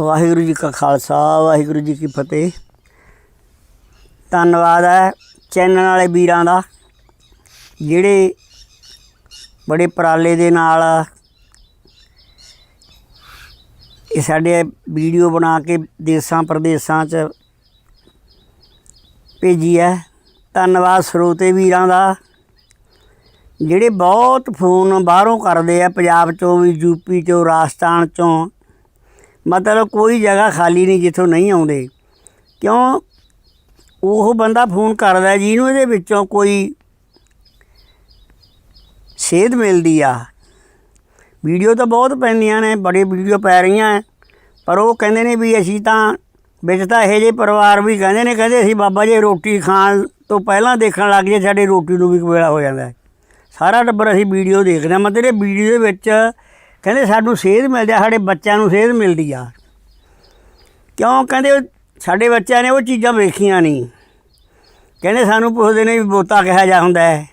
ਵਾਹਿਗੁਰੂ ਜੀ ਕਾ ਖਾਲਸਾ, ਵਾਹਿਗੁਰੂ ਜੀ ਕੀ ਫਤਿਹ। ਧੰਨਵਾਦ ਹੈ ਚੈਨਲ ਵਾਲੇ ਵੀਰਾਂ ਦਾ, ਜਿਹੜੇ ਬੜੇ ਪਰਾਲੇ ਦੇ ਨਾਲ ਇਹ ਸਾਡੇ ਵੀਡੀਓ ਬਣਾ ਕੇ ਦੇਸਾਂ ਪ੍ਰਦੇਸਾਂ 'ਚ ਭੇਜੀ ਹੈ। ਧੰਨਵਾਦ ਸਰੋਤੇ ਵੀਰਾਂ ਦਾ, ਜਿਹੜੇ ਬਹੁਤ ਫੋਨ ਬਾਹਰੋਂ ਕਰਦੇ ਆ, ਪੰਜਾਬ ਚੋਂ ਵੀ ਯੂਪੀ ਚੋਂ, ਰਾਜਸਥਾਨ ਚੋਂ। ਮਤਲਬ ਕੋਈ ਜਗ੍ਹਾ ਖਾਲੀ ਨਹੀਂ ਜਿੱਥੋਂ ਨਹੀਂ ਆਉਂਦੇ। ਕਿਉਂ? ਉਹ ਬੰਦਾ ਫੋਨ ਕਰਦਾ ਜਿਹਨੂੰ ਇਹਦੇ ਵਿੱਚੋਂ ਕੋਈ ਸੇਧ ਮਿਲਦੀ ਆ। ਵੀਡੀਓ ਤਾਂ ਬਹੁਤ ਪੈਂਦੀਆਂ ਨੇ, ਬੜੇ ਵੀਡੀਓ ਪੈ ਰਹੀਆਂ ਪਰ ਉਹ ਕਹਿੰਦੇ ਨੇ ਵੀ ਅਸੀਂ ਤਾਂ, ਵਿੱਚ ਤਾਂ ਇਹੋ ਜਿਹੇ ਪਰਿਵਾਰ ਵੀ ਕਹਿੰਦੇ ਨੇ, ਕਹਿੰਦੇ ਅਸੀਂ ਬਾਬਾ ਜੀ ਰੋਟੀ ਖਾਣ ਤੋਂ ਪਹਿਲਾਂ ਦੇਖਣ ਲੱਗ ਜੇ ਸਾਡੇ ਰੋਟੀ ਨੂੰ ਵੀ ਵੇਲਾ ਹੋ ਜਾਂਦਾ ਸਾਰਾ ਟੱਬਰ ਅਸੀਂ ਵੀਡੀਓ ਦੇਖਦੇ ਹਾਂ ਮਤਲਬ ਇਹ ਵੀਡੀਓ ਦੇ ਵਿੱਚ ਕਹਿੰਦੇ ਸਾਨੂੰ ਸੇਧ ਮਿਲਦੀ ਆ, ਸਾਡੇ ਬੱਚਿਆਂ ਨੂੰ ਸੇਧ ਮਿਲਦੀ ਆ। ਕਿਉਂ? ਕਹਿੰਦੇ ਸਾਡੇ ਬੱਚਿਆਂ ਨੇ ਉਹ ਚੀਜ਼ਾਂ ਵੇਖੀਆਂ ਨਹੀਂ। ਕਹਿੰਦੇ ਸਾਨੂੰ ਪੁੱਛਦੇ ਨੇ ਵੀ ਬੋਤਾ ਕਿਹਾ ਜਾ ਹੁੰਦਾ ਹੈ।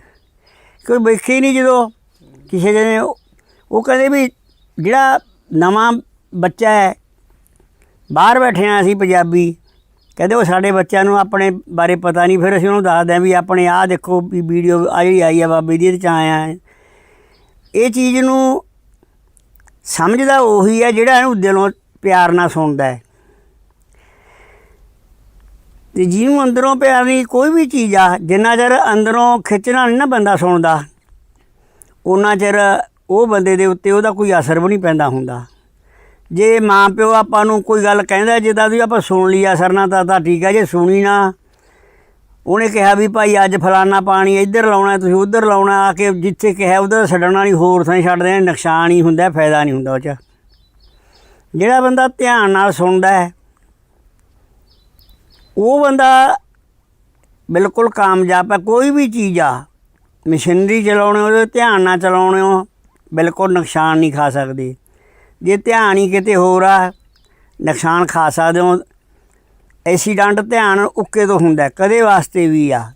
ਕੋਈ ਵੇਖੀ ਨਹੀਂ ਜਦੋਂ ਕਿਸੇ ਨੇ ਉਹ ਕਹਿੰਦੇ ਵੀ ਜਿਹੜਾ ਨਵਾਂ ਬੱਚਾ ਹੈ, ਬਾਹਰ ਬੈਠੇ ਆ ਅਸੀਂ ਪੰਜਾਬੀ, ਕਹਿੰਦੇ ਉਹ ਸਾਡੇ ਬੱਚਿਆਂ ਨੂੰ ਆਪਣੇ ਬਾਰੇ ਪਤਾ ਨਹੀਂ। ਫਿਰ ਅਸੀਂ ਉਹਨੂੰ ਦੱਸਦੇ ਆ ਵੀ ਆਪਣੇ ਆਹ ਦੇਖੋ ਵੀ ਵੀਡੀਓ ਆ ਜਿਹੜੀ ਆਈ ਆ ਬਾਬੇ ਦੀ, ਇਹਦੇ ਚ ਆਇਆ ਇਹ ਚੀਜ਼ ਨੂੰ ਸਮਝਦਾ ਉਹੀ ਹੈ ਜਿਹੜਾ ਇਹਨੂੰ ਦਿਲੋਂ ਪਿਆਰ ਨਾਲ ਸੁਣਦਾ ਹੈ। ਤੇ ਜਿਹਨੂੰ ਅੰਦਰੋਂ ਪਿਆਰ ਨਹੀਂ, ਕੋਈ ਵੀ ਚੀਜ਼ ਆ, ਜਿੰਨਾ ਚਿਰ ਅੰਦਰੋਂ ਖਿੱਚਣਾ ਨਹੀਂ ਨਾ ਬੰਦਾ ਸੁਣਦਾ ਉਹਨਾਂ ਚਿਰ ਉਹ ਬੰਦੇ ਦੇ ਉੱਤੇ ਉਹਦਾ ਕੋਈ ਅਸਰ ਵੀ ਨਹੀਂ ਪੈਂਦਾ ਹੁੰਦਾ। ਜੇ ਮਾਂ ਪਿਓ ਆਪਾਂ ਨੂੰ ਕੋਈ ਗੱਲ ਕਹਿੰਦਾ, ਜਿੱਦਾਂ ਵੀ ਆਪਾਂ ਸੁਣ ਲਈ ਅਸਰ ਨਾ ਤਾਂ ਤਾਂ ਠੀਕ ਹੈ ਜੇ ਸੁਣੀ ਨਾ ਉਹਨੇ ਕਿਹਾ ਵੀ ਭਾਈ ਅੱਜ ਫਲਾਨਾ ਪਾਣੀ ਇੱਧਰ ਲਾਉਣਾ, ਤੁਸੀਂ ਉੱਧਰ ਲਾਉਣਾ, ਆ ਕੇ ਜਿੱਥੇ ਕਿਹਾ ਉਧਰ ਛੱਡਣਾ ਨਹੀਂ ਹੋਰ ਥਾਂ ਛੱਡਦੇ ਨੇ ਨੁਕਸਾਨ ਹੀ ਹੁੰਦਾ, ਫਾਇਦਾ ਨਹੀਂ ਹੁੰਦਾ ਉਹ 'ਚ। ਜਿਹੜਾ ਬੰਦਾ ਧਿਆਨ ਨਾਲ ਸੁਣਦਾ ਹੈ, ਉਹ ਬੰਦਾ ਬਿਲਕੁਲ ਕਾਮਯਾਬ ਹੈ, ਕੋਈ ਵੀ ਚੀਜ਼ ਆ, ਮਸ਼ੀਨਰੀ ਚਲਾਉਣੇ ਉਹਦੇ ਧਿਆਨ ਨਾਲ ਚਲਾਉਣੇ ਹੋ, ਬਿਲਕੁਲ ਨੁਕਸਾਨ ਨਹੀਂ ਖਾ ਸਕਦੇ। ਜੇ ਧਿਆਨ ਹੀ ਕਿਤੇ ਹੋਰ ਆ, ਨੁਕਸਾਨ ਖਾ ਸਕਦੇ ਹੋ ਐਕਸੀਡੈਂਟ ਧਿਆਨ ਉੱਕੇ ਤੋਂ ਹੁੰਦਾ, ਕਦੇ ਵਾਸਤੇ ਵੀ ਆ।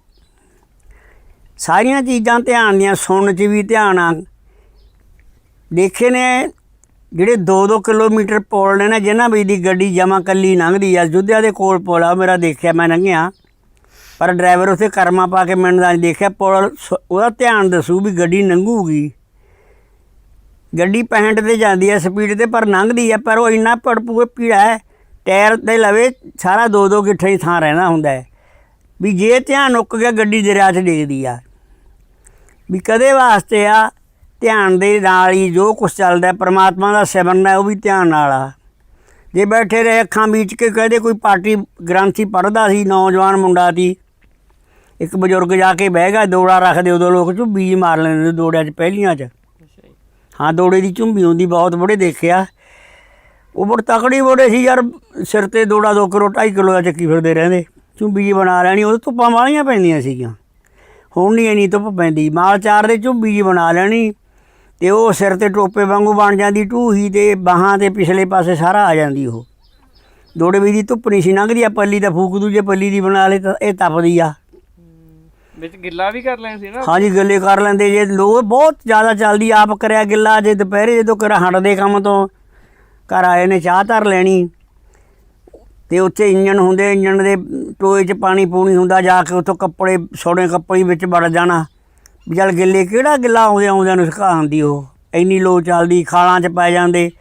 ਸਾਰੀਆਂ ਚੀਜ਼ਾਂ ਧਿਆਨ ਦੀਆਂ, ਸੁਣਨ 'ਚ ਵੀ ਧਿਆਨ ਆ। ਦੇਖੇ ਨੇ ਜਿਹੜੇ 2-2 ਕਿਲੋਮੀਟਰ ਪੁਲ ਨੇ ਨਾ, ਜਿਨ੍ਹਾਂ ਵਿੱਚ ਦੀ ਗੱਡੀ ਜਮਾ ਕੱਲੀ ਲੰਘਦੀ ਆ, ਜੁੱਧਿਆ ਦੇ ਕੋਲ ਪੁਲ ਆ ਉਹ ਮੇਰਾ ਦੇਖਿਆ, ਮੈਂ ਲੰਘਿਆ। ਪਰ ਡਰਾਈਵਰ ਉੱਥੇ ਕਰਮਾ ਪਾ ਕੇ ਮੈਨੂੰ ਦਾ ਦੇਖਿਆ, ਪੁਲ ਸ- ਉਹਦਾ ਧਿਆਨ ਦੱਸੂ ਵੀ ਗੱਡੀ ਲੰਘੂਗੀ। ਗੱਡੀ 65 ਤੇ ਜਾਂਦੀ ਹੈ ਸਪੀਡ ਤੇ ਪਰ ਲੰਘਦੀ ਹੈ ਪਰ ਉਹ ਇੰਨਾ ਪੜਪੂਏ ਪੀੜਾ ਹੈ ਟਾਇਰ ਦੇ ਲਵੇ ਸਾਰਾ ਦੋ ਦੋ ਗਿੱਠੇ ਹੀ ਥਾਂ ਰਹਿਣਾ ਹੁੰਦਾ ਹੈ। ਵੀ ਜੇ ਧਿਆਨ ਉੱਕ ਗਿਆ ਗੱਡੀ ਦਰਿਆ 'ਚ ਡਿੱਗਦੀ ਆ। ਵੀ ਕਦੇ ਵਾਸਤੇ ਆ ਧਿਆਨ ਦੇ ਨਾਲ ਹੀ ਜੋ ਕੁਝ ਚੱਲਦਾ ਪ੍ਰਮਾਤਮਾ ਦਾ ਸਿਮਰਨ ਹੈ ਉਹ ਵੀ ਧਿਆਨ ਨਾਲ ਆ। ਜੇ ਬੈਠੇ ਰਹੇ ਅੱਖਾਂ ਮੀਚ ਕੇ ਕਹਦੇ ਕੋਈ ਪਾਰਟੀ ਗ੍ਰੰਥੀ ਪੜਦਾ ਸੀ ਨੌਜਵਾਨ ਮੁੰਡਾ ਸੀ ਇੱਕ ਬਜ਼ੁਰਗ ਜਾ ਕੇ ਬਹਿ ਗਿਆ ਦੋੜਾ ਰੱਖਦੇ ਉਦੋਂ ਲੋਕ ਝੁੱਬੀ ਜਿਹੀ ਮਾਰ ਲੈਂਦੇ ਦੋੜਿਆਂ 'ਚ ਪਹਿਲੀਆਂ 'ਚ। ਹਾਂ ਦੋੜੇ ਦੀ ਝੁੰਬੀ ਹੁੰਦੀ ਬਹੁਤ ਬੜੇ ਦੇਖਿਆ। ਉਹ ਬੜ ਤਕੜੀ ਬੜੇ ਸੀ ਯਾਰ ਸਿਰ ਤੇ ਦੋੜਾ 2 ਕਿਲੋ 2.5 ਕਿਲੋ ਦਾ ਚੱਕੀ ਫਿਰਦੇ ਰਹਿੰਦੇ। ਝੁੰਬੀ ਜੀ ਬਣਾ ਲੈਣੀ ਉਹ ਧੁੱਪਾਂ ਵਾਲੀਆਂ ਪੈਂਦੀਆਂ ਸੀਗੀਆਂ। ਹੁਣ ਨਹੀਂ ਇੰਨੀ ਧੁੱਪ ਪੈਂਦੀ। ਮਾਲ ਚਾਰ ਦੇ ਝੁੰਬੀ ਜੀ ਬਣਾ ਲੈਣੀ ਤੇ ਉਹ ਸਿਰ ਤੇ ਟੋਪੇ ਵਾਂਗੂ ਬਣ ਜਾਂਦੀ ਢੂਹੀ ਤੇ ਬਾਹਾਂ ਤੇ ਪਿਛਲੇ ਪਾਸੇ ਸਾਰਾ ਆ ਜਾਂਦੀ ਉਹ। ਦੋੜੇ ਵੀ ਦੀ ਧੁੱਪ ਨਹੀਂ ਸੀ ਲੰਘਦੀ ਆ ਪੱਲੀ ਦਾ ਫੂਕ ਦੂਜੇ ਪੱਲੀ ਦੀ ਬਣਾ ਲੇ ਤਾਂ ਇਹ ਤਪਦੀ ਆ। ਵਿੱਚ ਗਿੱਲਾ ਵੀ ਕਰ ਲੈਣ ਸੀ ਨਾ? ਹਾਂਜੀ ਗੱਲੇ ਕਰ ਲੈਂਦੇ ਜੇ। ਲੋਕ ਬਹੁਤ ਜ਼ਿਆਦਾ ਚੱਲਦੀ ਆਪ ਕਰਿਆ ਗਿੱਲਾ ਜੇ ਦੁਪਹਿਰੇ ਜਦੋਂ ਕਰ ਹਟਦੇ ਕੰਮ ਤੋਂ। ਘਰ ਆਏ ਨੇ, ਚਾਹ ਧਰ ਲੈਣੀ। ਤੇ ਉੱਥੇ ਇੰਜਣ ਹੁੰਦੇ, ਇੰਜਣ ਦੇ ਟੋਏ 'ਚ ਪਾਣੀ ਪੂਣੀ ਹੁੰਦਾ, ਜਾ ਕੇ ਉੱਥੋਂ ਕੱਪੜੇ ਸੋਨੇ ਕੱਪੜੇ ਵਿੱਚ ਵੜ ਜਾਣਾ। ਵੀ ਚੱਲ ਗਿੱਲੇ, ਕਿਹੜਾ ਗਿੱਲਾ ਆਉਂਦੇ, ਆਉਂਦਿਆਂ ਨੂੰ ਸੁਕਾਉਣ ਦੀ ਉਹ। ਇੰਨੀ ਲੋ ਚੱਲਦੀ, ਖਾਲਾਂ 'ਚ ਪੈ ਜਾਂਦੇ।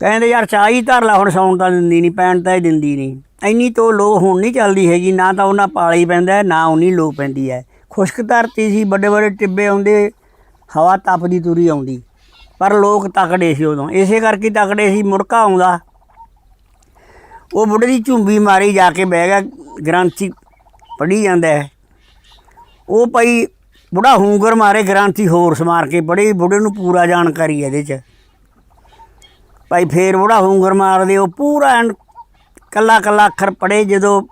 ਕਹਿੰਦੇ, ਯਾਰ ਚਾਹ ਹੀ ਧਰ ਲਾ, ਹੁਣ ਸੌਣ ਤਾਂ ਦਿੰਦੀ ਨਹੀਂ, ਪੈਣ ਤਾਂ ਹੀ ਦਿੰਦੀ ਨਹੀਂ। ਇੰਨੀ ਤੋਂ ਲੋ ਹੁਣ ਨਹੀਂ ਚੱਲਦੀ ਹੈਗੀ, ਨਾ ਤਾਂ ਉਹਨਾਂ ਪਾਲੀ ਪੈਂਦਾ ਨਾ ਉਨੀ ਲੋ ਪੈਂਦੀ ਹੈ। ਖੁਸ਼ਕ ਧਰਤੀ ਸੀ ਵੱਡੇ ਵੱਡੇ ਟਿੱਬੇ ਆਉਂਦੇ, ਹਵਾ ਤਪਦੀ ਤੁਰੀ ਆਉਂਦੀ। ਪਰ ਲੋਕ ਤਕੜੇ ਸੀ ਉਦੋਂ। ਇਸੇ ਕਰਕੇ ਤਕੜੇ ਸੀ ਮੁੜਕਾ ਆਉਂਦਾ ਉਹ ਬੁੱਢੇ ਦੀ ਝੁੰਬੀ ਮਾਰੀ ਜਾ ਕੇ ਬਹਿ ਗਿਆ, ਗ੍ਰੰਥੀ ਪੜੀ ਜਾਂਦਾ ਹੈ। ਉਹ ਭਾਈ ਬੁੜਾ ਹੂੰਗਰ ਮਾਰੇ, ਗ੍ਰੰਥੀ ਹੋਰ ਸਮਾਰ ਕੇ ਬੜੇ ਬੁੱਢੇ ਨੂੰ ਪੂਰਾ ਜਾਣਕਾਰੀ ਹੈ ਇਹਦੇ 'ਚ। ਭਾਈ ਫੇਰ ਬੁੜਾ ਹੂੰਗਰ ਮਾਰਦੇ, ਉਹ ਪੂਰਾ ਐਨ ਕੱਲਾ ਕੱਲਾ ਅੱਖਰ ਪੜੇ ਜਦੋਂ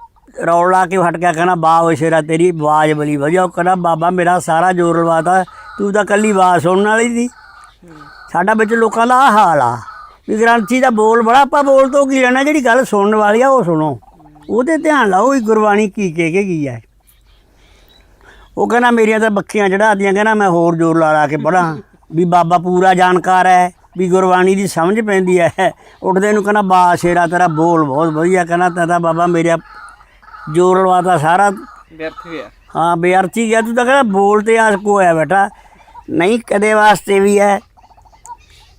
ਰੌਲ ਲਾ ਕੇ ਉਹ ਹਟ ਗਿਆ, ਕਹਿੰਦਾ ਬਾ ਸ਼ੇਰਾ, ਤੇਰੀ ਆਵਾਜ਼ ਬੜੀ ਵਧੀਆ। ਉਹ ਕਹਿੰਦਾ, ਬਾਬਾ, ਮੇਰਾ ਸਾਰਾ ਜ਼ੋਰ ਲਵਾਤਾ। ਤੂੰ ਤਾਂ ਕੱਲੀ ਆਵਾਜ਼ ਸੁਣਨ ਵਾਲੀ ਸੀ। ਸਾਡਾ ਵਿੱਚ ਲੋਕਾਂ ਦਾ ਆਹ ਹਾਲ ਆ ਵੀ ਗ੍ਰੰਥੀ ਦਾ ਬੋਲ ਬੜਾ ਆਪਾਂ ਬੋਲ ਤੋਂ ਕੀ ਲੈਣਾ ਜਿਹੜੀ ਗੱਲ ਸੁਣਨ ਵਾਲੀ ਆ ਉਹ ਸੁਣੋ। ਉਹਦੇ ਧਿਆਨ ਲਾਓ ਵੀ ਗੁਰਬਾਣੀ ਕੀ ਕਹਿ ਕੇ ਗਈ ਹੈ ਉਹ ਕਹਿੰਦਾ ਮੇਰੀਆਂ ਤਾਂ ਬੱਖੀਆਂ ਚੜਾਤੀਆਂ ਕਹਿੰਦਾ ਮੈਂ ਹੋਰ ਜ਼ੋਰ ਲਾ ਲਾ ਕੇ ਪੜਾਂ ਵੀ ਬਾਬਾ ਪੂਰਾ ਜਾਣਕਾਰ ਹੈ ਵੀ ਗੁਰਬਾਣੀ ਦੀ ਸਮਝ ਪੈਂਦੀ ਹੈ। ਉੱਠਦੇ ਨੂੰ ਕਹਿੰਦਾ ਬਾ ਸ਼ੇਰਾ ਤੇਰਾ ਬੋਲ ਬਹੁਤ ਵਧੀਆ ਕਹਿੰਦਾ ਤਾਂ ਤਾਂ ਬਾਬਾ ਮੇਰਾ ਜੋਰ ਲਵਾਤਾ ਸਾਰਾ। ਵਿਅਰਥ ਗਿਆ ਹਾਂ ਬੇਅਰਥੀ ਗਿਆ। ਤੂੰ ਤਾਂ ਕਹਿੰਦਾ ਬੋਲ ਤੇ ਆਸ ਕੋ ਹੈ ਬੇਟਾ ਨਹੀਂ ਕਦੇ ਵਾਸਤੇ ਵੀ ਹੈ।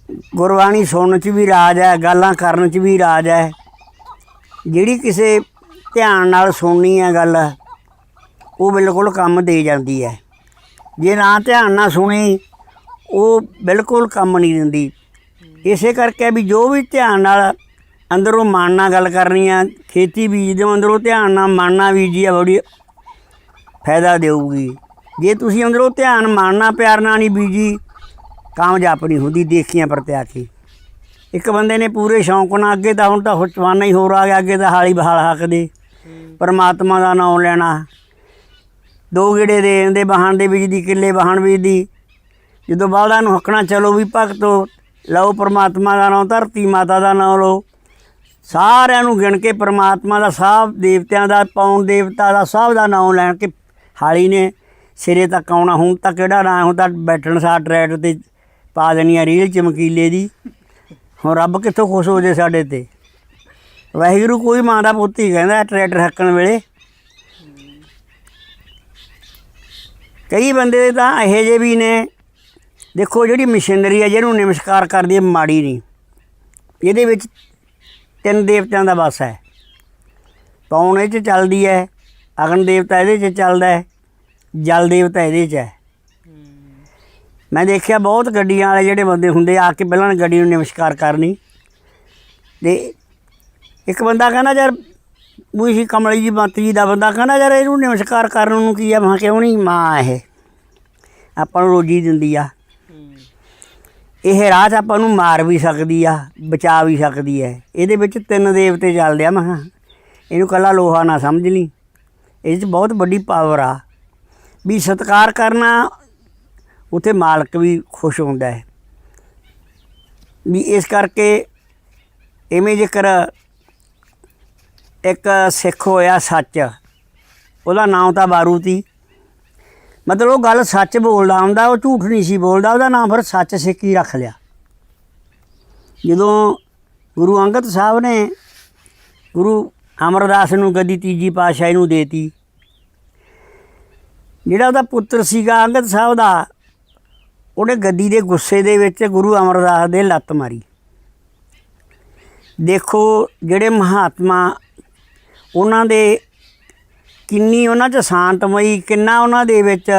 ਗੁਰਬਾਣੀ ਸੁਣਨ ਚ ਵੀ ਰਾਜ ਹੈ, ਗੱਲਾਂ ਕਰਨ ਚ ਵੀ ਰਾਜ ਹੈ। ਜਿਹੜੀ ਕਿਸੇ ਧਿਆਨ ਨਾਲ ਸੁਣਨੀ ਹੈ ਗੱਲ, ਉਹ ਬਿਲਕੁਲ ਕੰਮ ਦੇ ਜਾਂਦੀ ਹੈ। ਜੇ ਨਾ ਧਿਆਨ ਨਾਲ ਸੁਣੀ, ਉਹ ਬਿਲਕੁਲ ਕੰਮ ਨਹੀਂ ਦਿੰਦੀ। ਇਸੇ ਕਰਕੇ ਵੀ ਜੋ ਵੀ ਧਿਆਨ ਨਾਲ ਅੰਦਰੋਂ ਮਨ ਨਾਲ ਗੱਲ ਕਰਨੀ ਆ ਖੇਤੀ ਬੀਜ ਦੇ ਅੰਦਰੋਂ ਧਿਆਨ ਨਾਲ ਮਨ ਨਾਲ ਬੀਜੀ ਆ ਬੜੀ ਫਾਇਦਾ ਦੇਊਗੀ। ਜੇ ਤੁਸੀਂ ਅੰਦਰੋਂ ਧਿਆਨ ਮਨ ਨਾਲ, ਪਿਆਰ ਨਾਲ ਨਹੀਂ ਬੀਜੀ ਕਾਮਯਾਬ ਨਹੀਂ ਹੁੰਦੀ, ਦੇਖੀਆਂ ਪ੍ਰਤਿਆ ਕੇ ਇੱਕ ਬੰਦੇ ਨੇ ਪੂਰੇ ਸ਼ੌਂਕ ਨਾਲ ਅੱਗੇ ਤਾਂ ਹੁਣ ਤਾਂ ਹੁਚਵਾਨਾ ਹੀ ਹੋਰ ਆ ਗਿਆ, ਅੱਗੇ ਤਾਂ ਹਾਲੀ ਬਹਾਲ ਹੱਕਦੇ। ਪਰਮਾਤਮਾ ਦਾ ਨਾਮ ਲੈਣਾ। ਦੋ ਗੇੜੇ ਦੇ ਦਿੰਦੇ ਵਾਹਣ ਦੇ ਵਿੱਚ ਦੀ, ਕਿੱਲੇ ਵਾਹਣ ਵਿੱਚ ਦੀ। ਜਦੋਂ ਬਾਲਦਾ ਨੂੰ ਹੱਕਣਾ ਚਲੋ ਵੀ ਭਗਤੋ, ਲਓ ਪਰਮਾਤਮਾ ਦਾ ਨਾਮ, ਧਰਤੀ ਮਾਤਾ ਦਾ ਨਾਮ ਲਓ। ਸਾਰਿਆਂ ਨੂੰ ਗਿਣ ਕੇ ਪਰਮਾਤਮਾ ਦਾ ਸਭ ਦੇਵਤਿਆਂ ਦਾ, ਪੌਣ ਦੇਵਤਾ ਦਾ ਸਭ ਦਾ ਨਾਮ ਲੈਣ ਕੇ ਹਾਲੀ ਨੇ। ਸਿਰੇ ਤੱਕ ਆਉਣਾ, ਹੁਣ ਤਾਂ ਕਿਹੜਾ ਨਾ, ਹੁਣ ਤਾਂ ਬੈਠਣ ਸਾਰ ਟਰੈਕਟਰ ਤੇ ਪਾ ਦੇਣੀ ਆ ਰੀਲ ਚਮਕੀਲੇ ਦੀ। ਹੁਣ ਰੱਬ ਕਿੱਥੋਂ ਖੁਸ਼ ਹੋ ਜੇ ਸਾਡੇ ਤੇ। ਵਾਹਿਗੁਰੂ ਕੋਈ ਮਾਂ ਦਾ ਪੁੱਤ ਹੀ ਕਹਿੰਦਾ, ਟਰੈਕਟਰ ਹੱਕਣ ਵੇਲੇ। ਕਈ ਬੰਦੇ ਤਾਂ ਇਹੋ ਜਿਹੇ ਵੀ ਨੇ। ਦੇਖੋ, ਜਿਹੜੀ ਮਸ਼ੀਨਰੀ ਹੈ ਜਿਹਨੂੰ ਨਮਸਕਾਰ ਕਰਦੀ ਹੈ ਮਾੜੀ ਨਹੀਂ। ਇਹਦੇ ਵਿੱਚ ਤਿੰਨ ਦੇਵਤਿਆਂ ਦਾ ਵਾਸ ਹੈ। ਪੌਣ ਇਹ 'ਚ ਚੱਲਦੀ ਹੈ, ਅਗਨ ਦੇਵਤਾ ਇਹਦੇ 'ਚ ਚੱਲਦਾ ਹੈ, ਜਲ ਦੇਵਤਾ ਇਹਦੇ 'ਚ ਹੈ। ਮੈਂ ਦੇਖਿਆ ਬਹੁਤ ਗੱਡੀਆਂ ਵਾਲੇ ਜਿਹੜੇ ਬੰਦੇ ਹੁੰਦੇ ਆ ਕੇ ਪਹਿਲਾਂ ਗੱਡੀ ਨੂੰ ਨਮਸਕਾਰ ਕਰਨੀ। ਤੇ ਇੱਕ ਬੰਦਾ ਕਹਿੰਦਾ, ਯਾਰ ਉਹ ਸੀ ਕਮਲੀ ਜੀ ਮੱਤ ਜੀ ਦਾ ਬੰਦਾ ਕਹਿੰਦਾ, ਯਾਰ, ਇਹਨੂੰ ਨਮਸਕਾਰ ਕਰਨ ਨੂੰ ਕੀ ਆ? ਮੈਂ ਕਿਉਂ ਨਹੀਂ, ਮਾਂ ਇਹ। ਆਪਾਂ ਨੂੰ ਰੋਜੀ ਦਿੰਦੀ ਆ। ਇਹ ਰਾਤ ਆਪਾਂ ਨੂੰ ਮਾਰ ਵੀ ਸਕਦੀ ਆ, ਬਚਾ ਵੀ ਸਕਦੀ ਹੈ ਇਹਦੇ ਵਿੱਚ ਤਿੰਨ ਦੇਵਤੇ ਚੱਲਦੇ ਆ, ਮੈਂ ਇਹਨੂੰ ਕੱਲਾ ਲੋਹਾ ਨਾ ਸਮਝ ਲਈ। ਇਹ 'ਚ ਬਹੁਤ ਵੱਡੀ ਪਾਵਰ ਆ। ਵੀ ਸਤਿਕਾਰ ਕਰਨਾ ਉੱਥੇ ਮਾਲਕ ਵੀ ਖੁਸ਼ ਹੁੰਦਾ ਹੈ। ਵੀ ਇਸ ਕਰਕੇ ਇਵੇਂ ਜੇਕਰ ਇੱਕ ਸਿੱਖ ਹੋਇਆ ਸੱਚ, ਉਹਦਾ ਨਾਮ ਤਾਂ ਬਾਰੂ ਤੀ ਮਤਲਬ ਉਹ ਗੱਲ ਸੱਚ ਬੋਲਦਾ ਹੁੰਦਾ, ਉਹ ਝੂਠ ਨਹੀਂ ਸੀ ਬੋਲਦਾ, ਉਹਦਾ ਨਾਮ ਫਿਰ ਸੱਚ ਸਿੱਖ ਹੀ ਰੱਖ ਲਿਆ। ਜਦੋਂ ਗੁਰੂ ਅੰਗਦ ਸਾਹਿਬ ਨੇ ਗੁਰੂ ਅਮਰਦਾਸ ਨੂੰ ਗੱਦੀ ਤੀਜੀ ਪਾਤਸ਼ਾਹੀ ਨੂੰ ਦੇਤੀ, ਜਿਹੜਾ ਉਹਦਾ ਪੁੱਤਰ ਸੀਗਾ ਅੰਗਦ ਸਾਹਿਬ ਦਾ ਉਹਨੇ ਗੱਦੀ ਦੇ ਗੁੱਸੇ ਦੇ ਵਿੱਚ ਗੁਰੂ ਅਮਰਦਾਸ ਦੇ ਲੱਤ ਮਾਰੀ। ਦੇਖੋ ਜਿਹੜੇ ਮਹਾਤਮਾ, ਉਹਨਾਂ ਦੇ ਕਿੰਨੀ ਉਹਨਾਂ 'ਚ ਸ਼ਾਂਤਮਈ, ਕਿੰਨਾ ਉਹਨਾਂ ਦੇ ਵਿੱਚ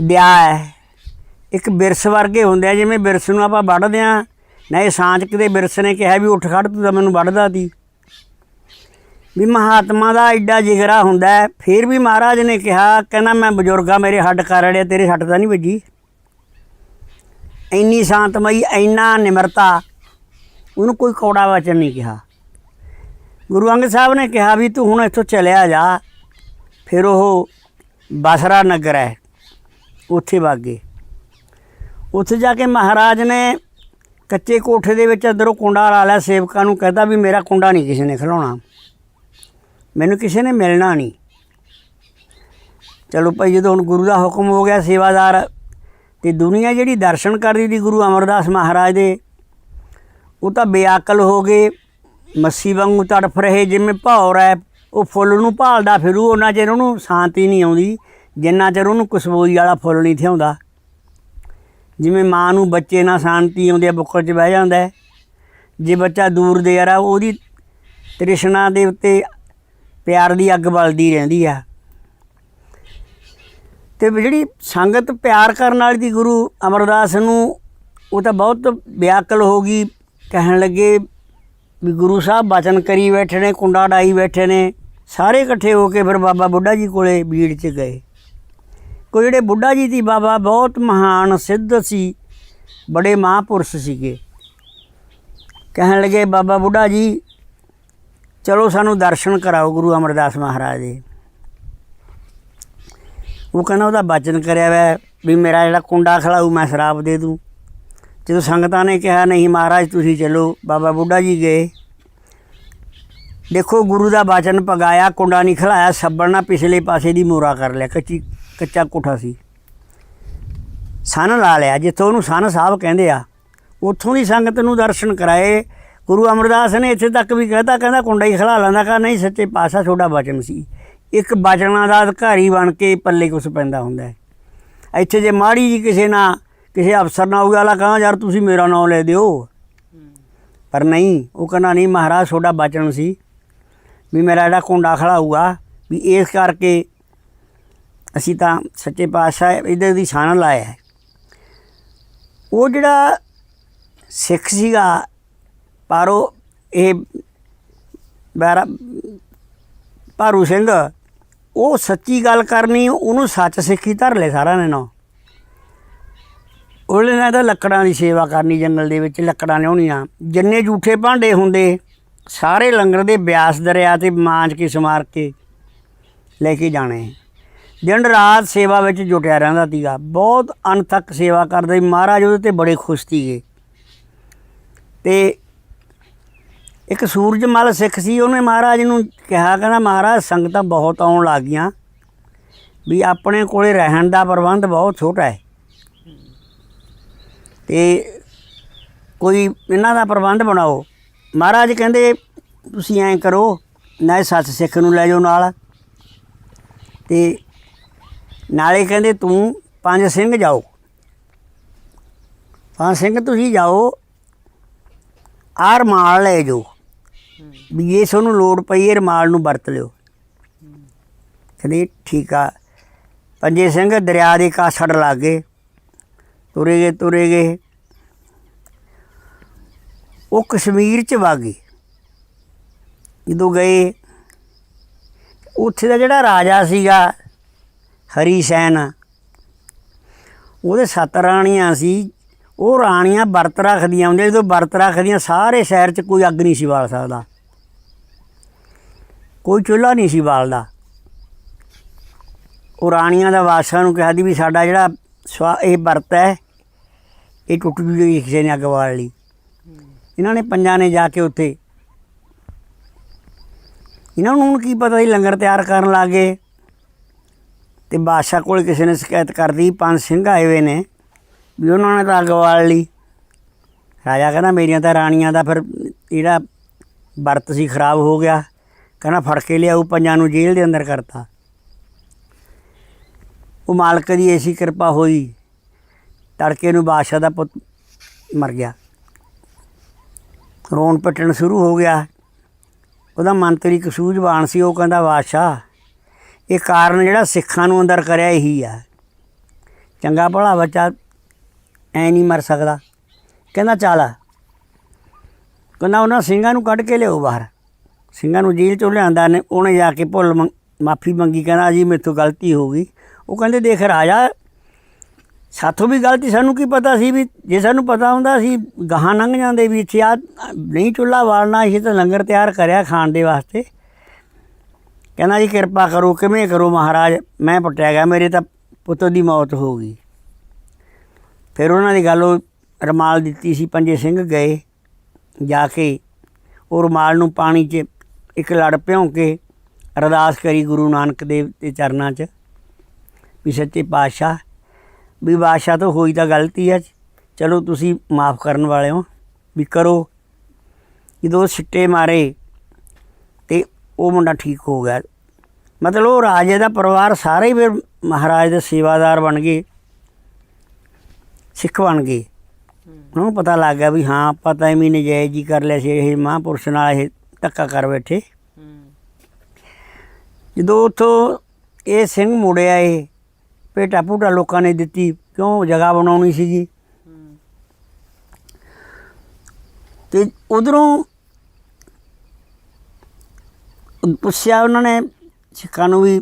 ਦਿਆ ਹੈ। ਇੱਕ ਬਿਰਸ ਵਰਗੇ ਹੁੰਦੇ ਆ, ਜਿਵੇਂ ਬਿਰਸ ਨੂੰ ਆਪਾਂ ਵੱਢਦੇ ਆ ਨਾ ਇਹ ਸਾਂਚਕ ਕਿਤੇ ਬਿਰਸ ਨੇ ਕਿਹਾ ਵੀ ਉੱਠ ਖੜ, ਤੂੰ ਤਾਂ ਮੈਨੂੰ ਵੱਢਦਾ ਤੀ। ਵੀ ਮਹਾਤਮਾ ਦਾ ਐਡਾ ਜਿਗਰਾ ਹੁੰਦਾ ਹੈ। ਫਿਰ ਵੀ ਮਹਾਰਾਜ ਨੇ ਕਿਹਾ, ਕਹਿੰਦਾ, ਮੈਂ ਬਜ਼ੁਰਗਾ ਮੇਰੇ ਹੱਡ ਕਰ ਅੜਿਆ, ਤੇਰੇ ਹੱਟ ਤਾਂ ਨਹੀਂ ਵੱਜੀ। ਇੰਨੀ ਸ਼ਾਂਤਮਈ, ਇੰਨਾ ਨਿਮਰਤਾ, ਉਹਨੂੰ ਕੋਈ ਕੌੜਾ ਵਚਨ ਨਹੀਂ ਕਿਹਾ। ਗੁਰੂ ਅੰਗਦ ਸਾਹਿਬ ਨੇ ਕਿਹਾ ਵੀ ਤੂੰ ਹੁਣ ਇੱਥੋਂ ਚਲਿਆ ਜਾ। ਫਿਰ ਉਹ ਬਸਰਾ ਨਗਰ ਹੈ, ਉੱਥੇ ਵਾਗੇ। ਉੱਥੇ ਜਾ ਕੇ ਮਹਾਰਾਜ ਨੇ ਕੱਚੇ ਕੋਠੇ ਦੇ ਵਿੱਚ ਅੰਦਰੋਂ ਕੁੰਡਾ ਲਾ ਲਿਆ। ਸੇਵਕਾਂ ਨੂੰ ਕਹਿੰਦਾ ਵੀ ਮੇਰਾ ਕੁੰਡਾ ਨਹੀਂ ਕਿਸੇ ਨੇ ਖਿਲਾਉਣਾ। ਮੈਨੂੰ ਕਿਸੇ ਨੇ ਮਿਲਣਾ ਨਹੀਂ। ਚਲੋ ਭਾਈ, ਜਦੋਂ ਹੁਣ ਗੁਰੂ ਦਾ ਹੁਕਮ ਹੋ ਗਿਆ ਸੇਵਾਦਾਰ, ਤੇ ਦੁਨੀਆ ਜਿਹੜੀ ਦਰਸ਼ਨ ਕਰਦੀ ਦੀ ਗੁਰੂ ਅਮਰਦਾਸ ਮਹਾਰਾਜ ਦੇ, ਉਹ ਤਾਂ ਬੇਅਕਲ ਹੋ ਗਏ ਮੱਸੀ ਵਾਂਗੂ ਤੜਫ ਰਹੇ, ਜਿਵੇਂ ਭੌਰ ਹੈ, ਉਹ ਫੁੱਲ ਨੂੰ ਭਾਲਦਾ ਫਿਰੂ, ਉਹਨਾਂ ਚਿਰ ਉਹਨੂੰ ਸ਼ਾਂਤੀ ਨਹੀਂ ਆਉਂਦੀ, ਜਿੰਨਾ ਚਿਰ ਉਹਨੂੰ ਖੁਸ਼ਬੂਈ ਵਾਲਾ ਫੁੱਲ ਨਹੀਂ ਥਿਆਉਂਦਾ। ਜਿਵੇਂ ਮਾਂ ਨੂੰ ਬੱਚੇ ਨਾਲ ਸ਼ਾਂਤੀ ਆਉਂਦੀ ਹੈ, ਬੁੱਕਲ 'ਚ ਬਹਿ ਜਾਂਦਾ ਜੇ ਬੱਚਾ ਦੂਰ ਦੇ ਯਾਰਾ ਉਹਦੀ ਤ੍ਰਿਸ਼ਨਾ ਦੇ ਉੱਤੇ ਪਿਆਰ ਦੀ ਅੱਗ ਬਲਦੀ ਰਹਿੰਦੀ ਆ। ਤੇ ਜਿਹੜੀ ਸੰਗਤ ਪਿਆਰ ਕਰਨ ਵਾਲੀ ਦੀ ਗੁਰੂ ਅਮਰਦਾਸ ਨੂੰ ਉਹ ਤਾਂ ਬਹੁਤ ਵਿਆਕਲ ਹੋ ਗਈ, ਕਹਿਣ ਲੱਗੇ ਵੀ ਗੁਰੂ ਸਾਹਿਬ ਬਚਨ ਕਰੀ ਬੈਠੇ ਨੇ, ਕੁੰਡਾ ਡਾਈ ਬੈਠੇ ਨੇ, ਸਾਰੇ ਇਕੱਠੇ ਹੋ ਕੇ ਫਿਰ ਬਾਬਾ ਬੁੱਢਾ ਜੀ ਕੋਲੇ ਬੀੜ 'ਚ ਗਏ। ਕੋਈ ਜਿਹੜੇ ਬੁੱਢਾ ਜੀ ਦੀ ਬਾਬਾ ਬਹੁਤ ਮਹਾਨ, ਸਿੱਧ ਸੀ, ਬੜੇ ਮਹਾਂਪੁਰਸ਼ ਸੀਗੇ। ਕਹਿਣ ਲੱਗੇ, ਬਾਬਾ ਬੁੱਢਾ ਜੀ ਚਲੋ ਸਾਨੂੰ ਦਰਸ਼ਨ ਕਰਾਓ ਗੁਰੂ ਅਮਰਦਾਸ ਮਹਾਰਾਜ ਦੇ। ਉਹ ਕਹਿੰਦਾ ਉਹਦਾ ਬਚਨ ਕਰਿਆ ਵੈ ਵੀ ਮੇਰਾ ਜਿਹੜਾ ਕੁੰਡਾ ਖਲਾਊ ਮੈਂ ਸ਼ਰਾਬ ਦੇ ਦੂੰ। ਜਦੋਂ ਸੰਗਤਾਂ ਨੇ ਕਿਹਾ, ਨਹੀਂ ਮਹਾਰਾਜ, ਤੁਸੀਂ ਚਲੋ, ਬਾਬਾ ਬੁੱਢਾ ਜੀ ਗਏ। ਦੇਖੋ ਗੁਰੂ ਦਾ ਬਚਨ ਪਗਾਇਆ, ਕੁੰਡਾ ਨਹੀਂ ਖਲਾਇਆ ਸੱਬੜ ਨਾਲ ਪਿਛਲੇ ਪਾਸੇ ਦੀ ਮੋਰਾ ਕਰ ਲਿਆ, ਕੱਚੀ, ਕੱਚਾ ਕੋਠਾ ਸੀ। ਸਨ ਲਾ ਲਿਆ, ਜਿੱਥੋਂ ਉਹਨੂੰ ਸਨ ਸਾਹਿਬ ਕਹਿੰਦੇ ਆ, ਉੱਥੋਂ ਦੀ ਸੰਗਤ ਨੂੰ ਦਰਸ਼ਨ ਕਰਾਏ ਗੁਰੂ ਅਮਰਦਾਸ ਨੇ ਇੱਥੇ ਤੱਕ ਵੀ ਕਹਿਤਾ, ਕਹਿੰਦਾ ਕੁੰਡਾ ਹੀ ਖਲਾ ਲੈਂਦਾ ਕਹਾ ਨਹੀਂ ਸੱਚੇ ਪਾਤਸ਼ਾਹ, ਤੁਹਾਡਾ ਬਚਨ ਸੀ। ਇੱਕ ਬਚਨਾਂ ਦਾ ਅਧਿਕਾਰੀ ਬਣ ਕੇ ਪੱਲੇ ਕੁਛ ਪੈਂਦਾ ਹੁੰਦਾ ਹੈ। ਇੱਥੇ ਜੇ ਮਾੜੀ ਜੀ ਕਿਸੇ ਨਾਲ ਕਿਸੇ ਅਫਸਰ ਨਾਲ ਹੋਊਗਾ ਵਾਲਾ ਕਹਾਂ ਯਾਰ ਤੁਸੀਂ ਮੇਰਾ ਨਾਮ ਲੈ ਦਿਓ। ਪਰ ਨਹੀਂ, ਉਹ ਕਹਿੰਦਾ, ਨਹੀਂ ਮਹਾਰਾਜ, ਤੁਹਾਡਾ ਬਚਨ ਸੀ ਵੀ ਮੇਰਾ ਜਿਹੜਾ ਕੁੰਡਾ ਖੜਾਊਗਾ ਵੀ ਇਸ ਕਰਕੇ ਅਸੀਂ ਤਾਂ ਸੱਚੇ ਪਾਤਸ਼ਾਹ ਇਹਦੇ ਦੀ ਛਾਣ ਲਾਇਆ ਉਹ ਜਿਹੜਾ ਸਿੱਖ ਸੀਗਾ ਪਰ ਉਹ ਇਹ ਬੈਰਾ ਭਾਰੂ ਸਿੰਘ, ਉਹ ਸੱਚੀ ਗੱਲ ਕਰਨੀ, ਉਹਨੂੰ ਸੱਚ ਸਿੱਖੀ ਧਰ ਲੈ ਸਾਰਿਆਂ ਨੇ ਨਾ। ਉਹਨੇ ਨਾ ਤਾਂ ਲੱਕੜਾਂ ਦੀ ਸੇਵਾ ਕਰਨੀ ਜੰਗਲ ਦੇ ਵਿੱਚ, ਲੱਕੜਾਂ ਲਿਆਉਣੀਆਂ। ਜਿੰਨੇ ਝੂਠੇ ਭਾਂਡੇ ਹੁੰਦੇ, ਸਾਰੇ ਲੰਗਰ ਦੇ ਬਿਆਸ ਦਰਿਆ ਤੇ ਮਾਂਜ ਕੇ ਸਮਾਰ ਕੇ ਲੈ ਕੇ ਜਾਣੇ। ਦਿਨ ਰਾਤ ਸੇਵਾ ਵਿੱਚ ਜੁਟਿਆ ਰਹਿੰਦਾ ਸੀਗਾ। ਬਹੁਤ ਅਣਥੱਕ ਸੇਵਾ ਕਰਦਾ ਸੀ। ਮਹਾਰਾਜ ਉਹਦੇ ਤੇ ਬੜੇ ਖੁਸ਼ ਸੀਗੇ। ਤੇ ਇੱਕ ਸੂਰਜਮਲ ਸਿੱਖ ਸੀ, ਉਹਨੇ ਮਹਾਰਾਜ ਨੂੰ ਕਿਹਾ, ਕਹਿੰਦਾ, ਮਹਾਰਾਜ, ਸੰਗਤਾਂ ਬਹੁਤ ਆਉਣ ਲੱਗ ਗਈਆਂ। ਵੀ ਆਪਣੇ ਕੋਲੇ ਰਹਿਣ ਦਾ ਪ੍ਰਬੰਧ ਬਹੁਤ ਛੋਟਾ ਹੈ। ਤੇ ਕੋਈ ਇਹਨਾਂ ਦਾ ਪ੍ਰਬੰਧ ਬਣਾਓ। ਮਹਾਰਾਜ ਕਹਿੰਦੇ, ਤੁਸੀਂ ਐਂ ਕਰੋ ਨਾ ਸੱਚ ਸਿੱਖ ਨੂੰ ਲੈ ਜਾਓ ਨਾਲ। ਤੇ ਨਾਲੇ ਕਹਿੰਦੇ, ਤੂੰ ਪੰਜ ਸਿੰਘ ਜਾਓ। ਪੰਜ ਸਿੰਘ ਤੁਸੀਂ ਜਾਓ, ਆਰ ਮਾਲ ਲੈ ਜਾਓ। ਵੀ ਜੇ ਤੁਹਾਨੂੰ ਲੋੜ ਪਈ ਹੈ ਰਮਾਲ ਨੂੰ ਵਰਤ ਲਿਓ। ਕਹਿੰਦੇ ਠੀਕ ਆ। ਪੰਜੇ ਸਿੰਘ ਦਰਿਆ ਦੇ ਕਾਸੜ ਲੱਗ ਗਏ ਤੁਰੇ ਗਏ ਤੁਰੇ ਗਏ। ਉਹ ਕਸ਼ਮੀਰ ਚ ਵਾਗੇ ਜਦੋਂ ਗਏ, ਉੱਥੇ ਦਾ ਜਿਹੜਾ ਰਾਜਾ ਸੀਗਾ, ਹਰੀ ਸੈਨ, ਉਹਦੇ ਸੱਤ ਰਾਣੀਆਂ ਸੀ ਉਹ ਰਾਣੀਆਂ ਵਰਤ ਰੱਖਦੀਆਂ ਹੁੰਦੀਆਂ, ਜਦੋਂ ਵਰਤ ਰੱਖਦੀਆਂ, ਸਾਰੇ ਸ਼ਹਿਰ 'ਚ ਕੋਈ ਅੱਗ ਨਹੀਂ ਸੀ ਬਾਲ ਸਕਦਾ। ਕੋਈ ਚੁੱਲ੍ਹਾ ਨਹੀਂ ਸੀ ਬਾਲਦਾ। ਉਹ ਰਾਣੀਆਂ ਦਾ ਬਾਦਸ਼ਾਹ ਨੂੰ ਕਿਹਾ ਦੀ ਵੀ ਸਾਡਾ ਜਿਹੜਾ ਸਵਾ, ਇਹ ਵਰਤ ਹੈ, ਇਹ ਟੁੱਟ ਜੂਗੀ ਕਿਸੇ ਨੇ ਅੱਗ ਬਾਲ ਲਈ। ਇਹਨਾਂ ਨੇ ਪੰਜਾਂ ਨੇ ਜਾ ਕੇ ਉੱਥੇ ਇਹਨਾਂ ਨੂੰ ਹੁਣ ਕੀ ਪਤਾ ਸੀ, ਲੰਗਰ ਤਿਆਰ ਕਰਨ ਲੱਗੇ ਤੇ ਬਾਦਸ਼ਾਹ ਕੋਲ ਕਿਸੇ ਨੇ ਸ਼ਿਕਾਇਤ ਕਰਦੀ ਪੰਜ ਸਿੰਘ ਆਏ ਹੋਏ ਨੇ। ਵੀ ਉਹਨਾਂ ਨੇ ਤਾਂ ਅੱਗ ਬਾਲ ਲਈ। ਰਾਜਾ ਕਹਿੰਦਾ, ਮੇਰੀਆਂ ਤਾਂ ਰਾਣੀਆਂ ਦਾ ਫਿਰ ਜਿਹੜਾ ਵਰਤ ਸੀ ਖਰਾਬ ਹੋ ਗਿਆ। ਕਹਿੰਦਾ, ਫੜ ਕੇ ਲਿਆਊ ਪੰਜਾਂ ਨੂੰ ਜੇਲ੍ਹ ਦੇ ਅੰਦਰ ਕਰਤਾ। ਉਹ ਮਾਲਕ ਦੀ ਐਸੀ ਕਿਰਪਾ ਹੋਈ, ਤੜਕੇ ਨੂੰ ਬਾਦਸ਼ਾਹ ਦਾ ਪੁੱਤ ਮਰ ਗਿਆ। ਰੋਣ ਪਿੱਟਣ ਸ਼ੁਰੂ ਹੋ ਗਿਆ। ਉਹਦਾ ਮੰਤਰੀ ਕਸੂਝਵਾਨ ਸੀ, ਉਹ ਕਹਿੰਦਾ, ਬਾਦਸ਼ਾਹ, ਇਹ ਕਾਰਨ ਜਿਹੜਾ ਸਿੱਖਾਂ ਨੂੰ ਅੰਦਰ ਕਰਿਆ ਇਹੀ ਆ। ਚੰਗਾ ਭਲਾ ਬੱਚਾ ਐ ਨਹੀਂ ਮਰ ਸਕਦਾ। ਕਹਿੰਦਾ, ਚੱਲ ਕਹਿੰਦਾ, ਉਹਨਾਂ ਸਿੰਘਾਂ ਨੂੰ ਕੱਢ ਕੇ ਲਿਓ ਬਾਹਰ। ਸਿੰਘਾਂ ਨੂੰ ਜੇਲ੍ਹ ਚੋਂ ਲਿਆਂਦਾ ਨੇ, ਉਹਨੇ ਜਾ ਕੇ ਭੁੱਲ ਮਾਫੀ ਮੰਗੀ, ਕਹਿੰਦਾ ਜੀ ਮੇਰੇ ਤੋਂ ਗਲਤੀ ਹੋ ਗਈ। ਉਹ ਕਹਿੰਦੇ, ਦੇਖ ਰਾਜਾ, ਸਾਥੋਂ ਵੀ ਗਲਤੀ ਸਾਨੂੰ ਕੀ ਪਤਾ ਸੀ ਵੀ, ਜੇ ਸਾਨੂੰ ਪਤਾ ਹੁੰਦਾ ਸੀ, ਗਾਹਾਂ ਲੰਘ ਜਾਂਦੇ ਵੀ ਇੱਥੇ ਆ ਨਹੀਂ ਚੁੱਲ੍ਹਾ ਬਾਲਣਾ ਇਹ ਤਾਂ ਲੰਗਰ ਤਿਆਰ ਕਰਿਆ ਖਾਣ ਦੇ ਵਾਸਤੇ। ਕਹਿੰਦਾ ਜੀ, ਕਿਰਪਾ ਕਰੋ, ਕਿਵੇਂ ਕਰੋ ਮਹਾਰਾਜ? ਮੈਂ ਪਟਿਆ ਗਿਆ, ਮੇਰੇ ਤਾਂ ਪੁੱਤ ਦੀ ਮੌਤ ਹੋ ਗਈ। ਫਿਰ ਉਹਨਾਂ ਦੀ ਗੱਲ ਉਹ ਰਮਾਲ ਦਿੱਤੀ ਸੀ, ਪੰਜੇ ਸਿੰਘ ਗਏ ਜਾ ਕੇ, ਉਹ ਰਮਾਲ ਨੂੰ ਪਾਣੀ 'ਚ ਇੱਕ ਲੜ ਭਿਉਂ ਕੇ ਅਰਦਾਸ ਕਰੀ ਗੁਰੂ ਨਾਨਕ ਦੇਵ ਦੇ ਚਰਨਾਂ 'ਚ ਵੀ ਸੱਚੇ ਪਾਤਸ਼ਾਹ, ਵੀ ਬਾਦਸ਼ਾਹ ਤੋਂ ਹੋਈ ਤਾਂ ਗਲਤੀ ਹੈ, ਚਲੋ ਤੁਸੀਂ ਮਾਫ ਕਰਨ ਵਾਲੇ ਹੋ, ਵੀ ਕਰੋ। ਜਦੋਂ ਸਿੱਟੇ ਮਾਰੇ ਤੇ ਉਹ ਮੁੰਡਾ ਠੀਕ ਹੋ ਗਿਆ। ਮਤਲਬ ਉਹ ਰਾਜੇ ਦਾ ਪਰਿਵਾਰ ਸਾਰੇ ਹੀ ਫਿਰ ਮਹਾਰਾਜ ਦੇ ਸੇਵਾਦਾਰ ਬਣ ਗਏ। ਸਿੱਖ ਬਣ ਗਏ। ਉਹਨੂੰ ਪਤਾ ਲੱਗ ਗਿਆ ਵੀ ਹਾਂ ਪਤਾ ਹੀ ਨਹੀਂ ਨਜਾਇਜ਼ ਹੀ ਕਰ ਲਿਆ ਸੀ, ਇਹ ਮਹਾਂਪੁਰਸ਼ ਨਾਲ ਇਹ ਧੱਕਾ ਕਰ ਬੈਠੇ। ਜਦੋਂ ਉਥੋਂ ਇਹ ਸਿੰਘ ਮੁੜਿਆ ਇਹ ਪੇਟਾ ਪੂਟਾ ਲੋਕਾਂ ਨੇ ਦਿੱਤੀ, ਕਿਉਂ ਜਗ੍ਹਾ ਬਣਾਉਣੀ ਸੀਗੀ? ਤੇ ਉਧਰੋਂ ਪੁੱਛਿਆ ਉਹਨਾਂ ਨੇ, ਸਿੱਖਾਂ ਨੂੰ ਵੀ